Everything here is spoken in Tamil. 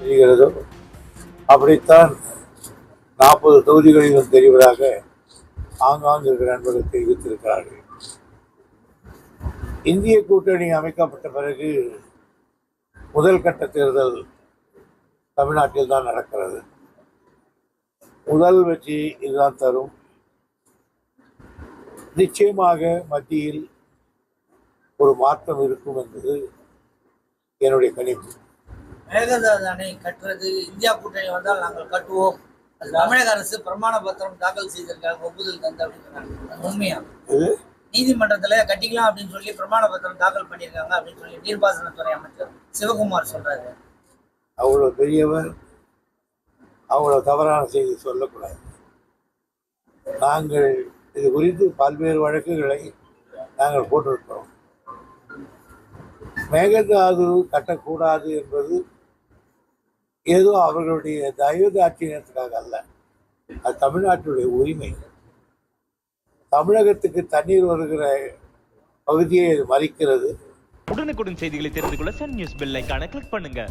தெரிகிறதோ? அப்படித்தான் நாற்பது தொகுதிகளிலும் தெரிவதாக ஆங்காங்கு இருக்கிற நண்பர்கள் தெரிவித்திருக்கிறார்கள். இந்திய கூட்டணி அமைக்கப்பட்ட பிறகு முதல் கட்ட தேர்தல் தமிழ்நாட்டில் தான் நடக்கிறது. முதல் வெற்றி இதுதான் தரும். நிச்சயமாக மத்தியில் ஒரு மாற்றம் இருக்கும் என்பது என்னுடைய கணிப்பு. மேகதாது அணை கட்டுறது இந்தியா கூட்டணி வந்தால் நாங்கள் கட்டுவோம். அது தமிழக அரசு பிரமாண பத்திரம் தாக்கல் செய்திருக்காங்க ஒப்புதல் தந்து அப்படின்னு உண்மையா? நீதிமன்றத்துல கட்டிக்கலாம் அப்படின்னு சொல்லி பிரமாண பத்திரம் தாக்கல் பண்ணியிருக்காங்க அப்படின்னு சொல்லி நீர்ப்பாசனத்துறை அமைச்சர் சிவகுமார் சொல்றாரு. அவ்வளோ பெரியவர் அவ்வளோ தவறான செய்தி சொல்லக்கூடாது. நாங்கள் இது குறித்து பல்வேறு வழக்குகளை நாங்கள் போட்டிருக்கிறோம். மேகதாது கட்டக்கூடாது என்பது ஏதோ அவர்களுடைய தயவுதாட்சியத்துக்காக அல்ல. அது தமிழ்நாட்டுடைய உரிமை. தமிழகத்துக்கு தண்ணீர் வருகிற பகுதியை மறிக்கிறது உடனுக்குடன் செய்திகளை தெரிந்து கொள்ள சன் நியூஸ் பெல் கிளிக் பண்ணுங்க.